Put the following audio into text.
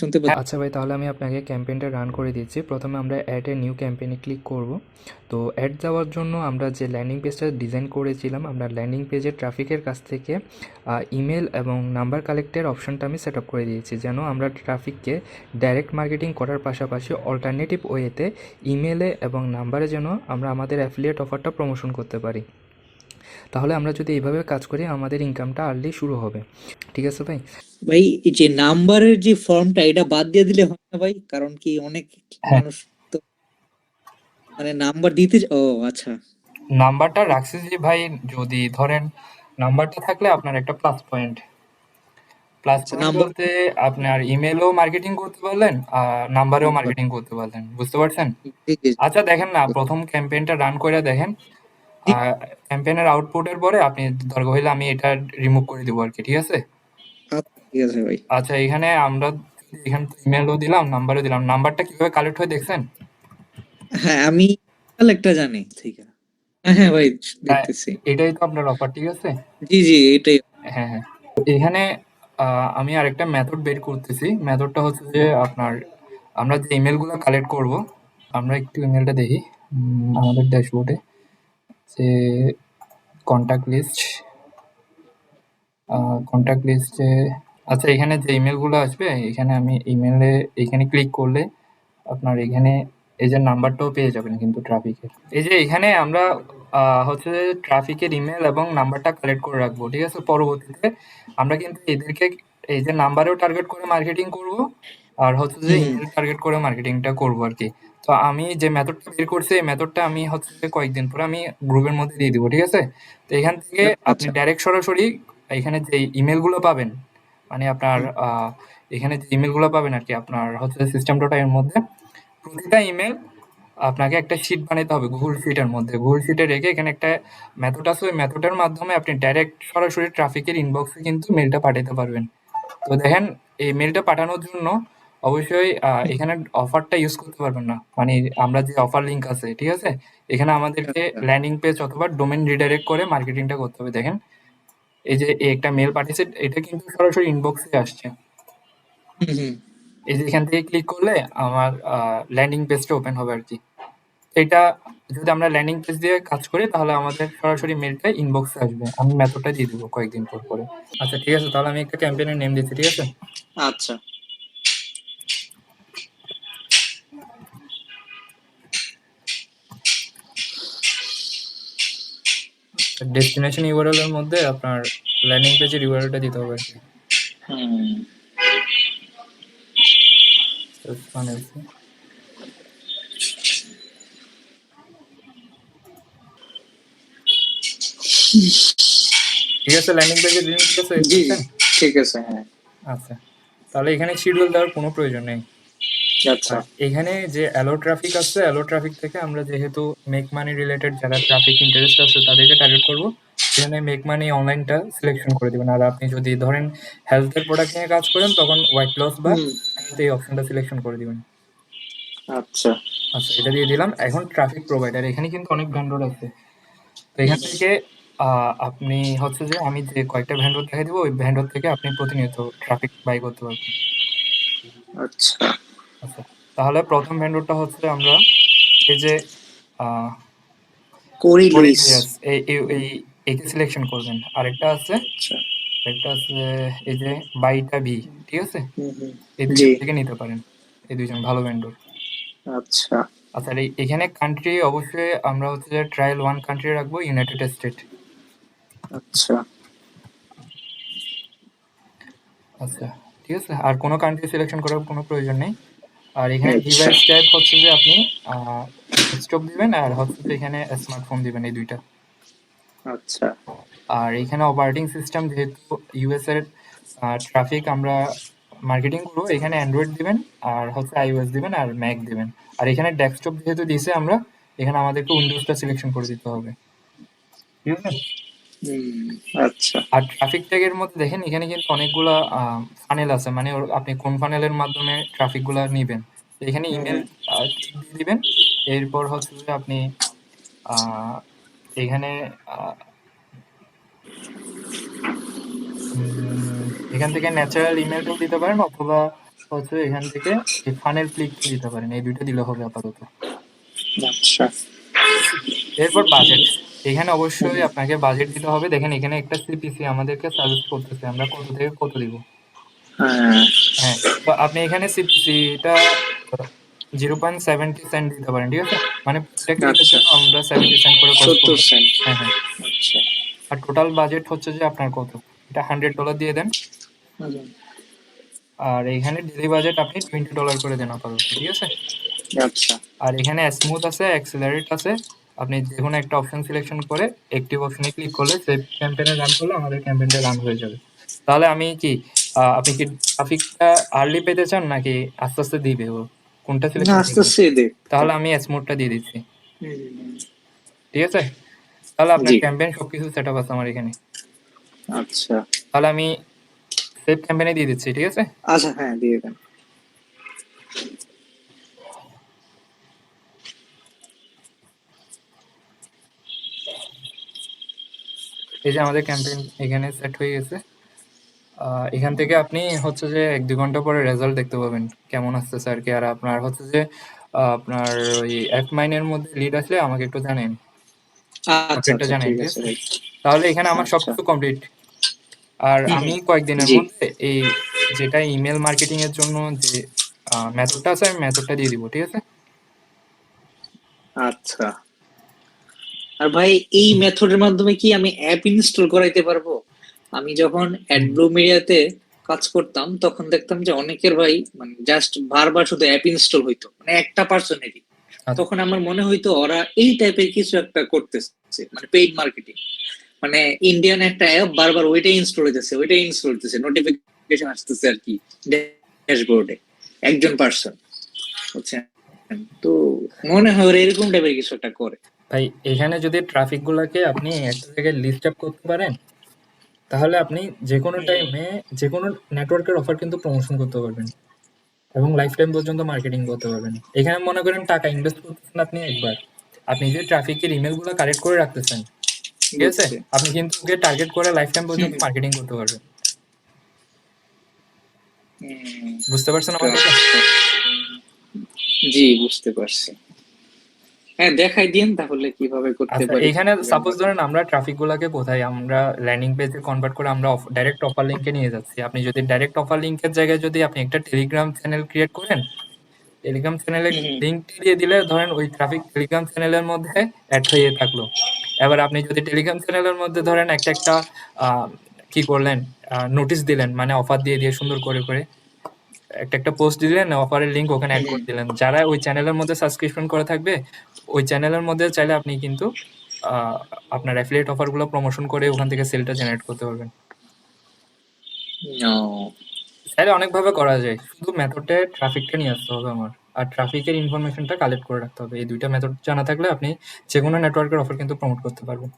শুনতে পাচ্ছি। আচ্ছা ভাই, তাহলে আমি আপনাকে ক্যাম্পেইনটা রান করে দিচ্ছি। প্রথমে আমরা অ্যাড এ নিউ ক্যাম্পেইনে ক্লিক করব। তো অ্যাড যাওয়ার জন্য আমরা যে ল্যান্ডিং পেজটা ডিজাইন করেছিলাম, আমরা ল্যান্ডিং পেজের ট্রাফিকের কাছ থেকে ইমেল এবং নাম্বার কালেক্টের অপশনটা আমি সেট আপ করে দিয়েছি, যেন আমরা ট্রাফিককে ডাইরেক্ট মার্কেটিং করার পাশাপাশি অল্টারনেটিভ ওয়েতে ইমেলে এবং নাম্বারে যেন আমরা আমাদের অ্যাফিলিয়েট অফারটা প্রমোশন করতে পারি। তাহলে আমরা যদি এইভাবে কাজ করি আমাদের ইনকামটা আর্লি শুরু হবে। ঠিক আছে ভাই? ভাই যে নাম্বারের যে ফর্মটা এটা বাদ দিয়ে দিলে হয় না ভাই? কারণ কি অনেক হ্যাঁ। মানুষ তো মানে নাম্বার দিতে ও আচ্ছা। নাম্বারটা রাখছি যে ভাই যদি ধরেন নাম্বারটা থাকলে আপনার একটা প্লাস পয়েন্ট প্লাস বলতে আপনার ইমেলও মার্কেটিং করতে পারলেন আর নাম্বারেও মার্কেটিং করতে পারলেন। বুঝতে পারছেন? আচ্ছা দেখেন না প্রথম ক্যাম্পেইনটা রান করে দেখেন। আর ক্যাম্পেইনের আউটপুটের পরে আপনি দরকার হইলে আমি এটা রিমুভ করে দেবো আর কি ঠিক আছে? আচ্ছা, ঠিক আছে ভাই। আচ্ছা এখানে আমরা এখানে ইমেলও দিলাম নাম্বারও দিলাম। নাম্বারটা কীভাবে কালেক্ট হয় দেখছেন? হ্যাঁ আমি একটা জানি ঠিক আছে। হ্যাঁ হ্যাঁ ভাই দেখতেছি। এটাই তো আপনার অফার ঠিক আছে? জি জি এটাই। হ্যাঁ হ্যাঁ। এখানে আমি আরেকটা মেথড বের করতেছি। মেথডটা হচ্ছে যে আপনার আমরা যে ইমেলগুলো কালেক্ট করব আমরা একটু ইমেলটা দেখি আমাদের ড্যাশবোর্ডে যে কন্ট্যাক্ট লিস্ট কন্ট্যাক্ট লিস্টে আচ্ছা এখানে যে ইমেলগুলো আসবে এখানে আমি ইমেলে এখানে ক্লিক করলে আপনার এখানে এই যে নাম্বারটাও পেয়ে যাবেন কিন্তু ট্রাফিকের এই যে এখানে আমরা হচ্ছে ট্রাফিকের ইমেল এবং নাম্বারটা কালেক্ট করে রাখব ঠিক আছে? পরবর্তীতে আমরা কিন্তু এদেরকে এই যে নাম্বারেও টার্গেট করে মার্কেটিং করব আর হচ্ছে যে টার্গেট করে মার্কেটিংটা করব আর কি। তো আমি যে মেথডটা বের করছি এই মেথডটা আমি হচ্ছে কয়েকদিন পরে আমি গ্রুপের মধ্যে দিয়ে দিব ঠিক আছে? তো এখান থেকে আপনি আচ্ছা। ডাইরেক্ট সরাসরি এখানে যে ইমেলগুলো পাবেন মানে আপনার এখানে যে ইমেলগুলো পাবেন আর কি আপনার হচ্ছে সিস্টেম ডট এর মধ্যে প্রতিটা ইমেল আপনাকে একটা শিট বানাতে হবে গুগল শিটের মধ্যে। গুগল শিটে রেখে এখানে একটা মেথড আছে ওই মেথডের মাধ্যমে আপনি ডাইরেক্ট সরাসরি ট্রাফিকের ইনবক্সে কিন্তু মেলটা পাঠাতে পারবেন। তো দেখেন এই মেলটা পাঠানোর জন্য অবশ্যই আহ, এখানে অফারটা ইউজ করতে পারবেন না। মানে আমরা যে অফার লিংক আছে ঠিক আছে? এখানে আমাদেরকে আচ্ছা। ল্যান্ডিং পেজ অথবা ডোমেন রিডাইরেক্ট করে মার্কেটিংটা করতে হবে দেখেন? এই যে এই একটা মেল পাঠিয়েছে এটা কিন্তু সরাসরি ইনবক্সে আসছে। হুম হুম। এই যে এখান থেকে ক্লিক করলে আমার ল্যান্ডিং পেজটা ওপেন হবে আর কি এটা যদি আমরা ল্যান্ডিং পেজ দিয়ে কাজ করি তাহলে আমাদের সরাসরি মেলটা ইনবক্সে আসবে। আমি মেথডটা দিয়ে দেবো কয়েকদিন পর পরে। আচ্ছা ঠিক আছে তাহলে আমি একটা ক্যাম্পেইনের নেম দিচ্ছি ঠিক আছে? আচ্ছা। ডেস্টিনেশন ইউআরএল এর মধ্যে আপনার ল্যান্ডিং পেজের ইউআরএলটা দিতে হবে আর কি। হুম। ঠিক আছে ল্যান্ডিং পেজের লিংক আছে জি ঠিক আছে হ্যাঁ। আচ্ছা। তাহলে এখানে শিডিউল দেওয়ার কোনো প্রয়োজন নেই। আচ্ছা। এখানে যে অ্যালো ট্রাফিক আছে অ্যালো ট্রাফিক থেকে আমরা যেহেতু মেক মানি রিলেটেড যারা ট্রাফিক ইন্টারেস্ট আছে তাদেরকে টার্গেট করব। এখানে মেক মানি অনলাইনটা সিলেকশন করে দিবেন। আর আপনি যদি ধরেন হেলথের প্রোডাক্ট নিয়ে কাজ করেন তখন হোয়াইট লস বা এই অপশনটা সিলেকশন করে দিবেন। আচ্ছা। আচ্ছা এটা দিয়ে দিলাম। এখন ট্রাফিক প্রোভাইডার এখানে কিন্তু অনেক ভেন্ডর আছে। তো এখান থেকে আপনি হচ্ছে যে আমি যে কয়েকটা ভেন্ডর দেখাই দেবো ওই ভেন্ডর থেকে আপনি প্রতিনিয়ত ট্রাফিক বাই করতে পারবেন। আচ্ছা। আচ্ছা তাহলে প্রথম ভেন্ডরটা হচ্ছে আমরা এই যে আহ, করি লুইস এই এই- এই একে সিলেকশন করবেন। আরেকটা আছে আচ্ছা। আরেকটা আছে এই যে বাইটা ভি ঠিক আছে? এই জি। থেকে নিতে পারেন এই দুজন ভালো ভেন্ডর আচ্ছা। আচ্ছা এখানে কান্ট্রি অবশ্যই আমরা হচ্ছে যে ট্রায়াল ওয়ান কান্ট্রি রাখব ইউনাইটেড স্টেট আচ্ছা। আচ্ছা ঠিক আছে? আর কোনো কান্ট্রি সিলেকশন করার কোনো প্রয়োজন নেই। আর এখানে আচ্ছা। ডিভাইস টাইপ হচ্ছে যে আপনি ডেস্কটপ দিবেন আর হচ্ছে যে এখানে স্মার্টফোন দিবেন এই দুইটা। আচ্ছা। আর এখানে অপারেটিং সিস্টেম যেহেতু ইউএস এর ট্রাফিক আমরা মার্কেটিং করব এখানে অ্যান্ড্রয়েড দিবেন আর হচ্ছে আইওএস দিবেন আর ম্যাক দিবেন। আর এখানে ডেস্কটপ যেহেতু দিয়েছে আমরা এখানে আমাদেরকে উইন্ডোজটা সিলেকশন করে দিতে হবে। ঠিক আছে? হুম, আচ্ছা। আর ট্রাফিক ট্যাগের মধ্যে দেখেন এখানে কিন্তু অনেকগুলা ফানেল আছে। মানে ওর- আপনি কোন ফানেলের মাধ্যমে ট্রাফিকগুলো নিবেন? তো এখানে ইমেল দিয়ে দিবেন। এরপর হচ্ছে যে আপনি আহ, এখানে উম, এখান থেকে ন্যাচারাল ইমেলটাও দিতে পারেন অথবা হচ্ছে এখান থেকে এই ফানেল ক্লিক দিতে পারেন। এই দুইটা দিলে হবে আপাতত। আচ্ছা। এরপর বাজেট এখানে অবশ্যই আপনাকে বাজেট দিতে হবে। দেখেন এখানে একটা সিপিসি আমাদেরকে সাজেস্ট করতেছে। আমরা কত থেকে কত দিব? হ্যাঁ। হ্যাঁ তো আপনি এখানে সিপিসিটা জিরো পয়েন্ট সেভেন্টি সেন্ট দিতে পারেন ঠিক আছে? মানে আচ্ছা। আমরা সেভেন্টি সেন্ট করে সত্তর সেন্ট হ্যাঁ হ্যাঁ। আচ্ছা। আর টোটাল বাজেট হচ্ছে যে আপনার কত? এটা হান্ড্রেড ডলার দিয়ে দেন। আর এখানে ডেলি বাজেট আপনি টোয়েন্টি ডলার করে দেন আপাতত ঠিক আছে? আচ্ছা। আর এখানে স্মুথ আছে অ্যাক্সিলারেট আছে। আপনি যে কোনো একটা অপশন সিলেকশন করে অ্যাক্টিভ অপশনে ক্লিক করলে সেভ ক্যাম্পেইনে রান করলে আমাদের ক্যাম্পেইনটা রান হয়ে যাবে। তাহলে আমি কি আপনি কি ট্রাফিকটা আর্লি পেতে চান নাকি আস্তে আস্তে দিবে? ও কোনটা সিলেকশন আস্তে আস্তে দে তাহলে আমি স্মুথটা দিয়ে দিচ্ছি। ঠিক আছে? তাহলে আপনার। ক্যাম্পেইন সবকিছু সেট আপ আছে আমার এখানে। আচ্ছা। তাহলে আমি সেভ ক্যাম্পেইনে দিয়ে দিচ্ছি ঠিক আছে? আচ্ছা হ্যাঁ দিয়ে দেন। এই যে আমাদের ক্যাম্পেইন এখানে সেট হয়ে গেছে এখান থেকে আপনি হচ্ছে যে এক দুই ঘণ্টা পরে রেজাল্ট দেখতে পাবেন। কেমন আসতেছে আর কি? আর আপনার হচ্ছে যে আপনার ওই এক মাইনের মধ্যে লিড আসলে আমাকে একটু জানেন আচ্ছা আপডেটটা আচ্ছা জানেন তাহলে এখানে আমার আচ্ছা। সবকিছু কমপ্লিট আর আমি কয়েকদিনের মধ্যে এই যেটা ইমেল মার্কেটিং এর জন্য যে মেথডটা আছে আমি মেথডটা দিয়ে দিব ঠিক আছে? আচ্ছা। আর ভাই এই মেথডের মাধ্যমে কি আমি অ্যাপ ইনস্টল করাইতে পারব? আমি যখন অ্যাডব্লু মিডিয়াতে কাজ করতাম তখন দেখতাম যে অনেকের ভাই মানে জাস্ট বারবার শুধু অ্যাপ ইনস্টল হইতো মানে একটা পার্সনেরই আচ্ছা। তখন আমার মনে হইতো ওরা এই টাইপের কিছু একটা করতেছে মানে পেইড মার্কেটিং মানে ইন্ডিয়ান একটা অ্যাপ বারবার ওইটাই ইনস্টল হইতেছে ওইটাই ইনস্টল হইতেছে নোটিফিকেশন আসতেছে আর কি ড্যাশবোর্ডে একজন পার্সন বুঝছেন? তো মনে হয় ওরা এরকম টাইপের কিছু একটা করে। ভাই এখানে যদি ট্রাফিক গুলাকে আপনি একটা জায়গায় লিস্ট আপ করতে পারেন তাহলে আপনি যে কোনো টাইমে যে কোনো নেটওয়ার্কের অফার কিন্তু প্রমোশন করতে পারবেন এবং লাইফ টাইম পর্যন্ত মার্কেটিং করতে পারবেন। এখানে মনে করেন টাকা ইনভেস্ট করতেছেন আপনি একবার। আপনি যে ট্রাফিকের ইমেলগুলো কালেক্ট করে রাখতেছেন ঠিক আছে? আপনি কিন্তু ওকে টার্গেট করে লাইফ টাইম পর্যন্ত মার্কেটিং করতে পারবেন। বুঝতে পারছেন আমার জি বুঝতে পারছি। হ্যাঁ দেখাই দিন তাহলে কীভাবে করতে আচ্ছা পারি। এখানে সাপোজ ধরেন আমরা ট্রাফিক গুলাকে কোথায় আমরা ল্যান্ডিং পেজে কনভার্ট করে আমরা ডাইরেক্ট অফার লিংকে নিয়ে যাচ্ছি। আপনি যদি ডাইরেক্ট অফার লিংকের জায়গায় যদি আপনি একটা টেলিগ্রাম চ্যানেল ক্রিয়েট করেন টেলিগ্রাম চ্যানেলে। লিংক দিয়ে দিলে ধরেন ওই ট্রাফিক টেলিগ্রাম চ্যানেলের মধ্যে অ্যাড হয়ে থাকল। এবার আপনি যদি টেলিগ্রাম চ্যানেলের মধ্যে ধরেন একটা একটা আহ, কি করলেন নোটিশ দিলেন মানে অফার দিয়ে দিয়ে সুন্দর করে করে। একটা একটা পোস্ট দিলেন অফারের লিংক ওখানে অ্যাড করে দিলেন। যারা ওই চ্যানেলের মধ্যে সাবস্ক্রিপশন করে থাকবে ওই চ্যানেলের মধ্যে চাইলে আপনি কিন্তু আপনার অ্যাফিলিয়েট অফারগুলো প্রমোশন করে ওখান থেকে সেলটা জেনারেট করতে পারবেন। তাহলে অনেকভাবে করা যায়। শুধু মেথডে ট্রাফিকটা নিয়ে আসতে হবে আমার। আর ট্রাফিকের ইনফরমেশনটা কালেক্ট করে রাখতে হবে। এই দুইটা মেথড জানা থাকলে আপনি যে কোনো নেটওয়ার্কের অফার কিন্তু প্রমোট করতে পারবেন।